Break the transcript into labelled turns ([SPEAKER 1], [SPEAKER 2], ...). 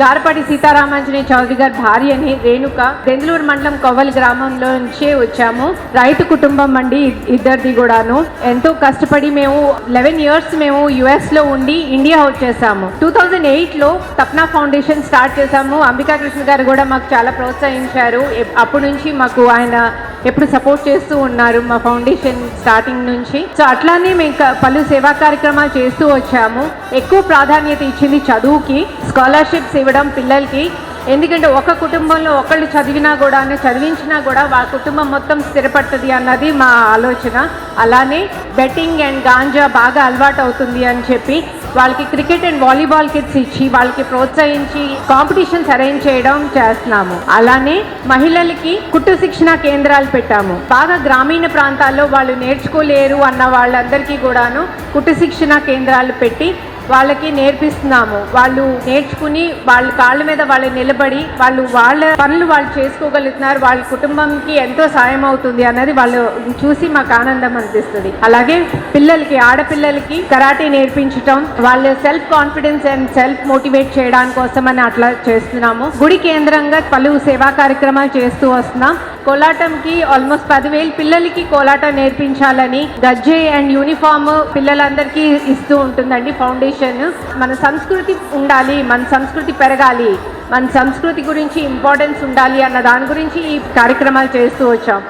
[SPEAKER 1] గారపాటి సీతారామాంజనే చౌదరి గారి భార్యని రేణుక. దెందులూరు మండలం కొవ్వలి గ్రామంలో నుంచే వచ్చాము. రైతు కుటుంబం అండి ఇద్దరిది కూడాను. ఎంతో కష్టపడి మేము లెవెన్ ఇయర్స్ మేము యుఎస్లో ఉండి ఇండియా వచ్చేసాము టూ థౌజండ్ ఎయిట్లో తప్నా ఫౌండేషన్ స్టార్ట్ చేసాము అంబికా కృష్ణ గారు కూడా మాకు చాలా ప్రోత్సహించారు. అప్పటి నుంచి మాకు ఆయన ఎప్పుడు సపోర్ట్ చేస్తూ ఉన్నారు మా ఫౌండేషన్ స్టార్టింగ్ నుంచి. సో అట్లానే మేము పలు సేవా కార్యక్రమాలు చేస్తూ వచ్చాము. ఎక్కువ ప్రాధాన్యత ఇచ్చింది చదువుకి స్కాలర్షిప్స్ ఇవ్వడం పిల్లలకి. ఎందుకంటే ఒక కుటుంబంలో ఒకళ్ళు చదివినా కూడా చదివించినా కూడా వాళ్ళ కుటుంబం మొత్తం స్థిరపడుతుంది అన్నది మా ఆలోచన. అలానే బెట్టింగ్ అండ్ గాంజా బాగా అలవాటు అవుతుంది అని చెప్పి వాళ్ళకి క్రికెట్ అండ్ వాలీబాల్ కిట్స్ ఇచ్చి వాళ్ళకి ప్రోత్సహించి కాంపిటీషన్స్ అరేంజ్ చేయడం చేస్తున్నాము. అలానే మహిళలకి కుట్టు శిక్షణ కేంద్రాలు పెట్టాము. బాగా గ్రామీణ ప్రాంతాల్లో వాళ్ళు నేర్చుకోలేరు అన్న వాళ్ళందరికీ కూడాను కుట్టు శిక్షణ కేంద్రాలు పెట్టి వాళ్ళకి నేర్పిస్తున్నాము. వాళ్ళు నేర్చుకుని వాళ్ళ కాళ్ళ మీద వాళ్ళు నిలబడి వాళ్ళు వాళ్ళ పనులు వాళ్ళు చేసుకోగలుగుతున్నారు. వాళ్ళ కుటుంబంకి ఎంతో సాయం అవుతుంది అన్నది వాళ్ళు చూసి మాకు ఆనందం అనిపిస్తుంది. అలాగే పిల్లలకి ఆడపిల్లలకి కరాటే నేర్పించటం వాళ్ళ self confidence and self motivate చేయడానికి కోసం అని అట్లా చేస్తున్నాము. గుడి కేంద్రంగా పలు సేవా కార్యక్రమాలు చేస్తూ వస్తున్నాం. కోలాటంకి ఆల్మోస్ట్ పదివేలు పిల్లలకి కోలాటం నేర్పించాలని గజ్జే అండ్ యూనిఫామ్ పిల్లలందరికీ ఇస్తూ ఉంటుందండి ఫౌండేషన్. మన సంస్కృతి ఉండాలి మన సంస్కృతి పెరగాలి మన సంస్కృతి గురించి ఇంపార్టెన్స్ ఉండాలి అన్న దాని గురించి ఈ కార్యక్రమాలు చేస్తూ వచ్చాం.